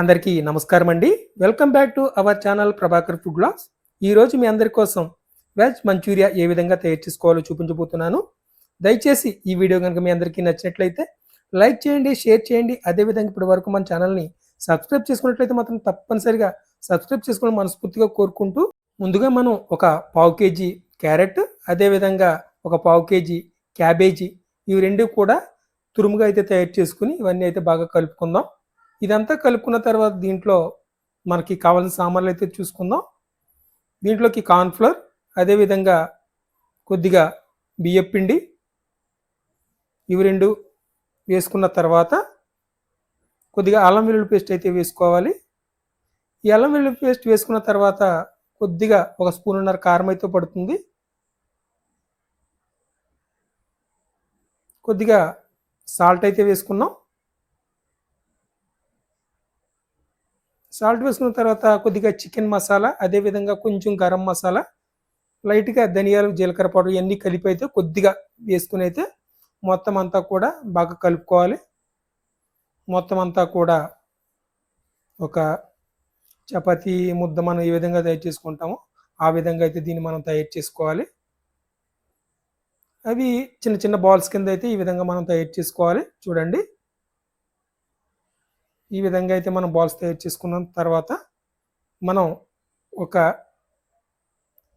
అందరికీ నమస్కారం అండి. Welcome back to our channel Prabhakar food blogs ఈరోజు మీ అందరి కోసం వెజ్ మంచూరియా ఏ విధంగా తయారు చేసుకోవాలో చూపించబోతున్నాను. దయచేసి ఈ వీడియో కనుక మీ అందరికీ నచ్చినట్లయితే లైక్ చేయండి షేర్ చేయండి. అదేవిధంగా ఇప్పటి వరకు మన ఛానల్ని సబ్స్క్రైబ్ చేసుకున్నట్లయితే మాత్రం తప్పనిసరిగా సబ్స్క్రైబ్ చేసుకోవడం మనస్ఫూర్తిగా కోరుకుంటూ ముందుగా మనం ఒక పావు కేజీ క్యారెట్ అదేవిధంగా ఒక పావు కేజీ క్యాబేజీ ఇవి రెండు కూడా తురుముగా అయితే తయారు చేసుకుని ఇవన్నీ అయితే బాగా కలుపుకుందాం. ఇదంతా కలుపుకున్న తర్వాత దీంట్లో మనకి కావాల్సిన సామాన్లు అయితే చూసుకుందాం. దీంట్లోకి కార్న్ఫ్లవర్ అదేవిధంగా కొద్దిగా బియ్యం పిండి ఇవి రెండు వేసుకున్న తర్వాత కొద్దిగా అల్లం వెల్లుల్లి పేస్ట్ అయితే వేసుకోవాలి. ఈ అల్లం వెల్లుల్లి పేస్ట్ వేసుకున్న తర్వాత కొద్దిగా ఒక స్పూన్ ఉన్నర కారం అయితే పడుతుంది. కొద్దిగా సాల్ట్ అయితే వేసుకున్నాం. సాల్ట్ వేసుకున్న తర్వాత కొద్దిగా చికెన్ మసాలా అదేవిధంగా కొంచెం గరం మసాలా లైట్గా ధనియాలు జీలకర్ర పౌడర్ ఇవన్నీ కలిపి అయితే కొద్దిగా వేసుకుని అయితే మొత్తం అంతా కూడా బాగా కలుపుకోవాలి. మొత్తం అంతా కూడా ఒక చపాతీ ముద్ద మనం ఏ విధంగా తయారు చేసుకుంటామో ఆ విధంగా అయితే దీన్ని మనం తయారు చేసుకోవాలి. అవి చిన్న చిన్న బాల్స్ కింద అయితే ఈ విధంగా మనం తయారు చేసుకోవాలి. చూడండి. ఈ విధంగా అయితే మనం బాల్స్ తయారు చేసుకున్న. తర్వాత మనం ఒక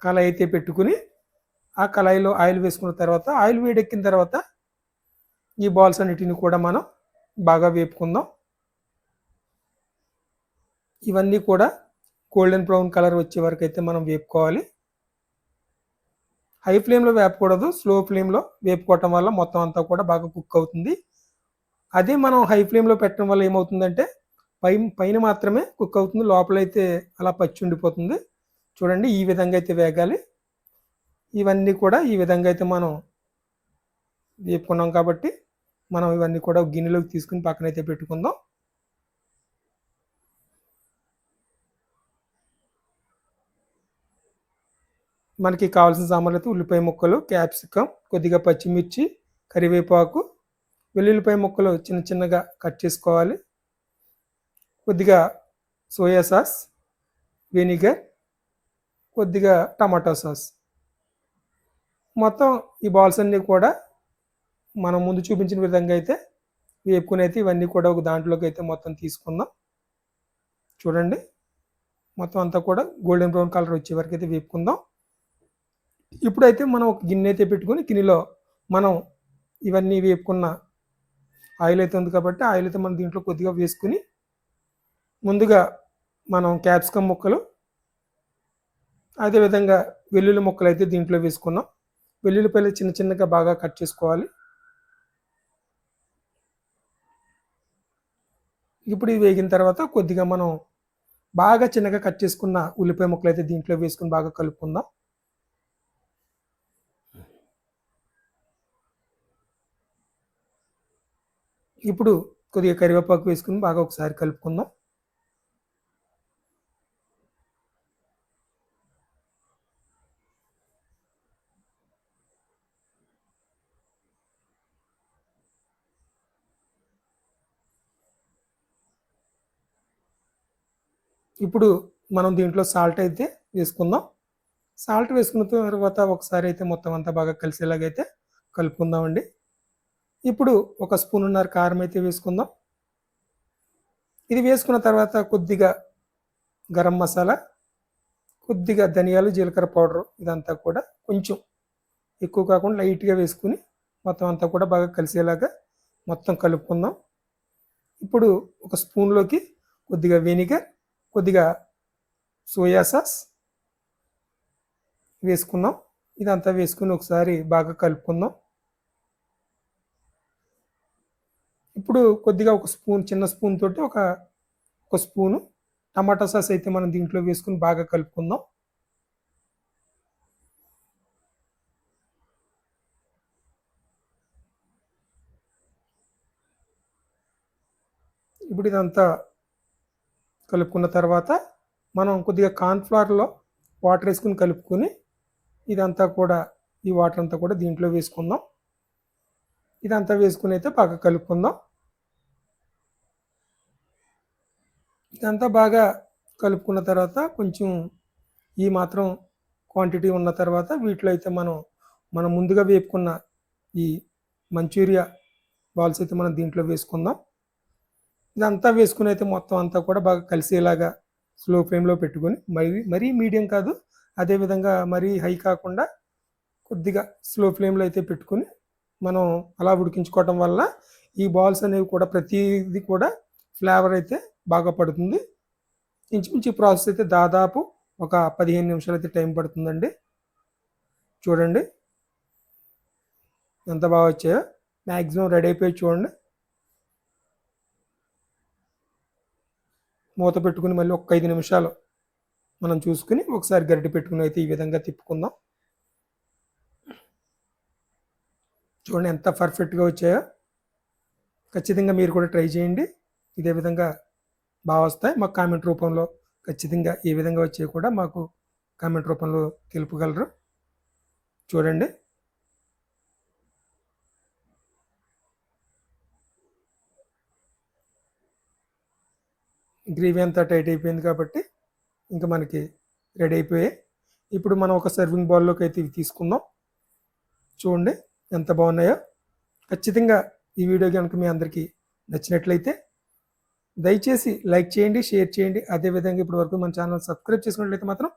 కళాయి అయితే పెట్టుకుని ఆ కళాయిలో ఆయిల్ వేసుకున్న తర్వాత ఆయిల్ వేడెక్కిన తర్వాత ఈ బాల్స్ అన్నిటిని కూడా మనం బాగా వేపుకుందాం. ఇవన్నీ కూడా గోల్డెన్ బ్రౌన్ కలర్ వచ్చే వరకు అయితే మనం వేపుకోవాలి. హై ఫ్లేమ్లో వేపకూడదు స్లో ఫ్లేమ్లో వేపుకోవటం వల్ల మొత్తం అంతా కూడా బాగా కుక్ అవుతుంది. అదే మనం హై ఫ్లేమ్లో పెట్టడం వల్ల ఏమవుతుందంటే పై పైన మాత్రమే కుక్ అవుతుంది లోపలైతే అలా పచ్చి ఉండిపోతుంది. చూడండి ఈ విధంగా అయితే వేగాలి. ఇవన్నీ కూడా ఈ విధంగా అయితే మనం వేపుకున్నాం కాబట్టి మనం ఇవన్నీ కూడా గిన్నెలోకి తీసుకుని పక్కనైతే పెట్టుకుందాం. మనకి కావాల్సిన సామాన్లు అయితే ఉల్లిపాయ ముక్కలు క్యాప్సికం కొద్దిగా పచ్చిమిర్చి కరివేపాకు వెల్లుల్లిపాయ ముక్కలు చిన్న చిన్నగా కట్ చేసుకోవాలి. కొద్దిగా సోయా సాస్ వెనిగర్ కొద్దిగా టమాటో సాస్. మొత్తం ఈ బాల్స్ అన్నీ కూడా మనం ముందు చూపించిన విధంగా అయితే వేపుకుని అయితే ఇవన్నీ కూడా ఒక దాంట్లోకి అయితే మొత్తం తీసుకుందాం. చూడండి. మొత్తం అంతా కూడా గోల్డెన్ బ్రౌన్ కలర్ వచ్చే వరకు అయితే వేపుకుందాం. ఇప్పుడైతే మనం ఒక గిన్నె అయితే పెట్టుకొని గిన్నెలో మనం ఇవన్నీ వేపుకున్న ఆయిల్ అయితే ఉంది కాబట్టి ఆయిల్ అయితే మనం దీంట్లో కొద్దిగా వేసుకుని ముందుగా మనం క్యాప్సికమ్ ముక్కలు అదేవిధంగా వెల్లుల్లి ముక్కలు అయితే దీంట్లో వేసుకున్నాం. వెల్లుల్లిపాయలు చిన్న చిన్నగా బాగా కట్ చేసుకోవాలి. ఇప్పుడు ఇది వేగిన తర్వాత కొద్దిగా మనం బాగా చిన్నగా కట్ చేసుకున్న ఉల్లిపాయ ముక్కలు అయితే దీంట్లో వేసుకుని బాగా కలుపుకుందాం. ఇప్పుడు కొద్దిగా కరివేపాకు వేసుకుని బాగా ఒకసారి కలుపుకుందాం. ఇప్పుడు మనం దీంట్లో సాల్ట్ అయితే వేసుకుందాం. సాల్ట్ వేసుకున్న తర్వాత ఒకసారి అయితే మొత్తం అంతా బాగా కలిసేలాగైతే కలుపుకుందామండి. ఇప్పుడు ఒక స్పూన్ ఉన్నారు కారం అయితే వేసుకుందాం. ఇది వేసుకున్న తర్వాత కొద్దిగా గరం మసాలా కొద్దిగా ధనియాలు జీలకర్ర పౌడరు ఇదంతా కూడా కొంచెం ఎక్కువ కాకుండా లైట్గా వేసుకుని మొత్తం అంతా కూడా బాగా కలిసేలాగా మొత్తం కలుపుకుందాం. ఇప్పుడు ఒక స్పూన్లోకి కొద్దిగా వెనిగర్ కొద్దిగా సోయా సాస్ వేసుకుందాం. ఇదంతా వేసుకుని ఒకసారి బాగా కలుపుకుందాం. ఇప్పుడు కొద్దిగా ఒక స్పూన్ చిన్న స్పూన్ తోటి ఒక ఒక స్పూను టమాటా సాస్ అయితే మనం దీంట్లో వేసుకుని బాగా కలుపుకుందాం. ఇప్పుడు ఇదంతా కలుపుకున్న తర్వాత మనం కొద్దిగా కార్న్ఫ్లవర్లో వాటర్ వేసుకుని కలుపుకొని ఇదంతా కూడా ఈ వాటర్ అంతా కూడా దీంట్లో వేసుకుందాం. ఇదంతా వేసుకుని అయితే బాగా కలుపుకుందాం. ఇదంతా బాగా కలుపుకున్న తర్వాత కొంచెం ఈ మాత్రం క్వాంటిటీ ఉన్న తర్వాత వీటిలో అయితే మనం మనం ముందుగా వేపుకున్న ఈ మంచూరియా బాల్స్ అయితే మనం దీంట్లో వేసుకుందాం. ఇదంతా వేసుకుని అయితే మొత్తం అంతా కూడా బాగా కలిసేలాగా స్లో ఫ్లేమ్లో పెట్టుకొని మరీ మరీ మీడియం కాదు అదేవిధంగా మరీ హై కాకుండా కొద్దిగా స్లో ఫ్లేమ్లో అయితే పెట్టుకొని మనం అలా ఉడికించుకోవటం వల్ల ఈ బాల్స్ అనేవి కూడా ప్రతిది కూడా ఫ్లేవర్ అయితే బాగా పడుతుంది. ఇంచుమించు ఈ ప్రాసెస్ అయితే దాదాపు ఒక పదిహేను నిమిషాలు అయితే టైం పడుతుందండి. చూడండి. ఎంత బాగా వచ్చాయో. మ్యాక్సిమం రెడీ అయిపోయి చూడండి. మూత పెట్టుకుని మళ్ళీ ఒక ఐదు నిమిషాలు మనం చూసుకుని ఒకసారి గరిటె పెట్టుకుని అయితే ఈ విధంగా తిప్పుకుందాం. చూడండి ఎంత పర్ఫెక్ట్గా వచ్చాయో. ఖచ్చితంగా మీరు కూడా ట్రై చేయండి. ఇదే విధంగా బాగా వస్తాయి. మాకు కామెంట్ రూపంలో ఖచ్చితంగా ఏ విధంగా వచ్చాయో కూడా మాకు కామెంట్ రూపంలో తెలుపగలరు. చూడండి. గ్రేవీ అంతా టైట్ అయిపోయింది కాబట్టి ఇంకా మనకి రెడీ అయిపోయాయి. ఇప్పుడు మనం ఒక సర్వింగ్ బౌల్లోకి అయితే ఇవి తీసుకుందాం. చూడండి. ఎంత బాగున్నాయో ఖచ్చితంగా ఈ వీడియో కనుక మీ అందరికీ నచ్చినట్లయితే దయచేసి లైక్ చేయండి షేర్ చేయండి. అదేవిధంగా ఇప్పటివరకు మన ఛానల్ సబ్స్క్రైబ్ చేసుకున్నట్లయితే మాత్రం